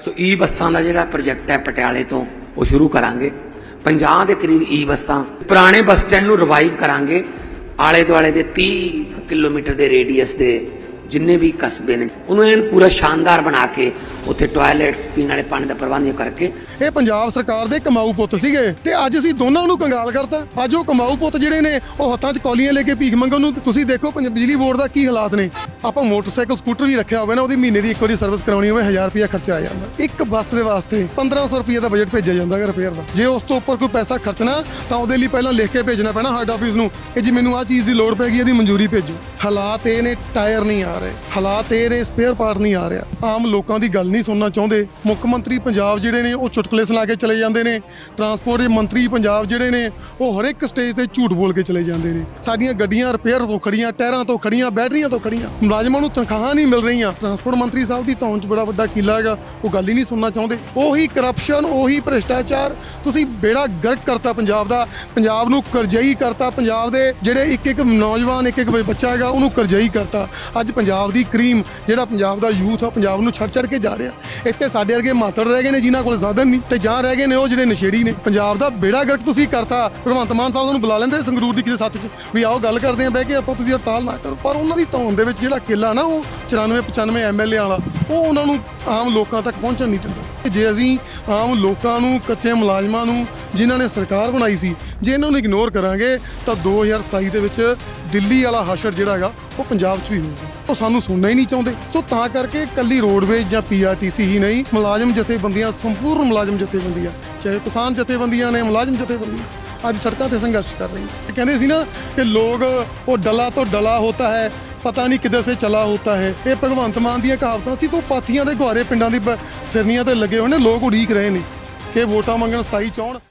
ਸੋ ਈ ਬੱਸਾਂ ਦਾ ਜਿਹੜਾ ਪ੍ਰੋਜੈਕਟ ਹੈ ਪਟਿਆਲੇ ਤੋਂ, ਉਹ ਸ਼ੁਰੂ ਕਰਾਂਗੇ। 50 ਦੇ ਕਰੀਬ ਈ ਬੱਸਾਂ, ਪੁਰਾਣੇ ਬੱਸ ਸਟੈਂਡ ਨੂੰ ਰਿਵਾਈਵ ਕਰਾਂਗੇ। ਆਲੇ ਦੁਆਲੇ ਦੇ 30 ਕਿਲੋਮੀਟਰ ਦੇ ਰੇਡੀਅਸ ਦੇ ਜਿੰਨੇ ਵੀ ਕਸਬੇ ਨੇ, ਉਹਨੂੰ ਐਨ ਪੂਰਾ ਸ਼ਾਨਦਾਰ ਬਣਾ ਕੇ ਉੱਥੇ ਟਾਇਲਟਸ ਪੀਣ ਵਾਲੇ ਪਾਣੀ ਦਾ ਪ੍ਰਬੰਧ ਕਰਕੇ। ਇਹ ਪੰਜਾਬ ਸਰਕਾਰ ਦੇ ਕਮਾਊ ਪੁੱਤ ਸੀਗੇ ਤੇ ਅੱਜ ਅਸੀਂ ਦੋਨਾਂ ਨੂੰ ਕੰਗਾਲ ਕਰਤਾ। ਅੱਜ ਉਹ ਕਮਾਊ ਪੁੱਤ ਜਿਹੜੇ ਨੇ, ਉਹ ਹੱਥਾਂ 'ਚ ਕੌਲੀਆਂ ਲੈ ਕੇ ਭੀਖ ਮੰਗਣ ਨੂੰ, ਤੁਸੀਂ ਦੇਖੋ ਪੰਜ, ਬਿਜਲੀ ਬੋਰਡ ਦਾ ਕੀ ਹਾਲਾਤ ਨੇ। ਆਪਾਂ ਮੋਟਰਸਾਈਕਲ, ਸਕੂਟਰ ਵੀ ਰੱਖਿਆ ਹੋਵੇ ਨਾ, ਉਹਦੀ ਮਹੀਨੇ ਦੀ ਇੱਕ ਵਾਰੀ ਸਰਵਿਸ ਕਰਾਉਣੀ ਹੋਵੇ 1000 ਰੁਪਏ ਖਰਚਾ ਆ ਜਾਂਦਾ। ਇੱਕ ਬੱਸ ਦੇ ਵਾਸਤੇ 1500 ਰੁਪਏ ਦਾ ਬਜਟ ਭੇਜਿਆ ਜਾਂਦਾ ਹੈ ਰਿਪੇਅਰ ਦਾ। ਜੇ ਉਸ ਤੋਂ ਉੱਪਰ ਕੋਈ ਪੈਸਾ ਖਰਚਣਾ, ਤਾਂ ਉਹਦੇ ਲਈ ਪਹਿਲਾਂ ਲਿਖ ਕੇ ਭੇਜਣਾ ਪੈਣਾ ਹੈਡ ਆਫਿਸ ਨੂੰ, ਕਿ ਜੀ ਮੈਨੂੰ ਆਹ ਚੀਜ਼ ਦੀ ਲੋੜ ਪੈਗੀ ਇਹਦੀ ਮਨਜ਼ੂਰੀ ਭੇਜੋ। ਹਾਲਾਤ ਇਹ ਨੇ, ਟਾਇਰ ਨਹੀਂ ਆ ਰਹੇ। ਹਾਲਾਤ ਇਹ ਨੇ ਸਪੇਅਰ ਪਾਰਟ ਨਹੀਂ ਆ ਰਿਹਾ। ਆਮ ਲੋਕਾਂ ਦੀ ਗੱਲ ਨਹੀਂ ਸੁਣਨਾ ਚਾਹੁੰਦੇ। ਮੁੱਖ ਮੰਤਰੀ ਪੰਜਾਬ ਜਿਹੜੇ ਨੇ, ਉਹ ਚੁਟਕਲੇ ਸੁਣਾ ਕੇ ਚਲੇ ਜਾਂਦੇ ਨੇ। ਟਰਾਂਸਪੋਰਟ ਦੇ ਮੰਤਰੀ ਪੰਜਾਬ ਜਿਹੜੇ ਨੇ, ਉਹ ਹਰ ਇੱਕ ਸਟੇਜ ਤੇ ਝੂਠ ਬੋਲ ਕੇ ਚਲੇ ਜਾਂਦੇ ਨੇ। ਸਾਡੀਆਂ ਗੱਡੀਆਂ ਰਿਪੇਅਰ ਤੋਂ ਖੜੀਆਂ ਟਾਇਰਾਂ ਤੋਂ ਖੜੀਆਂ ਬੈਟਰੀਆਂ ਤੋਂ ਖੜੀਆਂ ਮੁਲਾਜ਼ਮਾਂ ਨੂੰ ਤਨਖਾਹਾਂ ਨਹੀਂ ਮਿਲ ਰਹੀਆਂ। ਟਰਾਂਸਪੋਰਟ ਮੰਤਰੀ ਸਾਹਿਬ ਦੀ ਧੌਣ 'ਚ ਬੜਾ ਵੱਡਾ ਕਿਲਾ ਹੈਗਾ, ਉਹ ਗੱਲ ਹੀ ਨਹੀਂ ਸੁਣਨਾ ਚਾਹੁੰਦੇ। ਉਹੀ ਕਰਪਸ਼ਨ ਉਹੀ ਭ੍ਰਿਸ਼ਟਾਚਾਰ, ਤੁਸੀਂ ਬੇੜਾ ਗਰਕ ਕਰਤਾ ਪੰਜਾਬ ਦਾ। ਪੰਜਾਬ ਨੂੰ ਕਰਜ਼ਈ ਕਰਤਾ। ਪੰਜਾਬ ਦੇ ਜਿਹੜੇ ਇੱਕ ਇੱਕ ਨੌਜਵਾਨ ਇੱਕ ਇੱਕ ਬੱਚਾ ਹੈਗਾ, ਉਹਨੂੰ ਕਰਜ਼ਈ ਕਰਤਾ। ਅੱਜ ਪੰਜਾਬ ਦੀ ਕਰੀਮ, ਜਿਹੜਾ ਪੰਜਾਬ ਦਾ ਯੂਥ ਆ, ਪੰਜਾਬ ਨੂੰ ਛੱਡ ਛੱਡ ਕੇ ਜਾ ਰਿਹਾ। ਇੱਥੇ ਸਾਡੇ ਵਰਗੇ ਮਾਤੜ ਰਹਿ ਗਏ ਨੇ, ਜਿਨ੍ਹਾਂ ਕੋਲ ਸਾਧਨ ਨਹੀਂ, ਤੇ ਜਾਂ ਰਹਿ ਗਏ ਨੇ ਉਹ ਜਿਹੜੇ ਨਸ਼ੇੜੀ ਨੇ। ਪੰਜਾਬ ਦਾ ਬੇੜਾ ਗਰਕ ਤੁਸੀਂ ਕਰਤਾ, ਭਗਵੰਤ ਮਾਨ ਸਾਹਿਬ ਨੂੰ ਬੁਲਾ ਲੈਂਦੇ ਸੰਗਰੂਰ ਦੀ ਕਿਸੇ ਸੱਤ 'ਚ, ਵੀ ਆਓ ਗੱਲ ਕਰਦੇ ਆਂ ਬਹਿ ਕੇ ਆਪਾਂ ਤੁਸੀਂ ਹੜਤਾਲ ਨਾ ਕਰੋ। ਪਰ ਉਹਨਾਂ ਦੀ ਧੌਣ ਦੇ ਵਿੱਚ ਜਿਹੜਾ ਕਿਲਾ ਨਾ, ਉਹ 94 95 ਐਮਐਲਏ ਵਾਲਾ, ਉਹ ਉਹਨਾਂ ਨੂੰ ਆਮ ਲੋਕਾਂ ਤੱਕ ਪਹੁੰਚਣ ਨਹੀਂ ਦਿੰਦਾ। ਜੇ ਅਸੀਂ ਆਮ ਲੋਕਾਂ ਨੂੰ, ਕੱਚੇ ਮੁਲਾਜ਼ਮਾਂ ਨੂੰ, ਜਿਨ੍ਹਾਂ ਨੇ ਸਰਕਾਰ ਬਣਾਈ ਸੀ, ਜੇ ਇਹਨਾਂ ਨੂੰ ਇਗਨੋਰ ਕਰਾਂਗੇ, ਤਾਂ 2027 ਦੇ ਵਿੱਚ ਦਿੱਲੀ ਵਾਲਾ ਹਸ਼ਰ ਜਿਹੜਾ ਹੈਗਾ, ਉਹ ਪੰਜਾਬ 'ਚ ਵੀ ਹੋਊਗਾ। ਉਹ ਸਾਨੂੰ ਸੁਣਨਾ ਹੀ ਨਹੀਂ ਚਾਹੁੰਦੇ। ਸੋ ਤਾਂ ਕਰਕੇ ਕੱਲੀ ਰੋਡਵੇਜ ਜਾਂ ਪੀਆਰਟੀਸੀ ਹੀ ਨਹੀਂ, ਮੁਲਾਜ਼ਮ ਜਥੇਬੰਦੀਆਂ, ਸੰਪੂਰਨ ਮੁਲਾਜ਼ਮ ਜਥੇਬੰਦੀਆਂ, ਚਾਹੇ ਕਿਸਾਨ ਜਥੇਬੰਦੀਆਂ ਨੇ, ਮੁਲਾਜ਼ਮ ਜਥੇਬੰਦੀਆਂ, ਅੱਜ ਸੜਕਾਂ ਤੇ ਸੰਘਰਸ਼ ਕਰ ਰਹੀਆਂ। ਕਹਿੰਦੇ ਸੀ ਨਾ ਕਿ ਲੋਕ, ਉਹ ਡਲਾ ਤੋਂ ਡਲਾ ਹੋਤਾ ਹੈ, ਪਤਾ ਨਹੀਂ ਕਿੱਧਰ ਸੇ ਚਲਾ ਹੋਤਾ ਹੈ। ਇਹ ਭਗਵੰਤ ਮਾਨ ਦੀਆਂ ਕਹਾਵਤਾਂ ਸੀ, ਤੋਂ ਪਾਥੀਆਂ ਦੇ ਗੁਹਾਰੇ ਪਿੰਡਾਂ ਦੀ ਬ- ਫਿਰਨੀਆਂ ਤੇ ਲੱਗੇ ਹੋਏ ਨੇ, ਲੋਕ ਉਡੀਕ ਰਹੇ ਨੇ ਕਿ ਵੋਟਾਂ ਮੰਗਣ 27 ਚਾਉਣ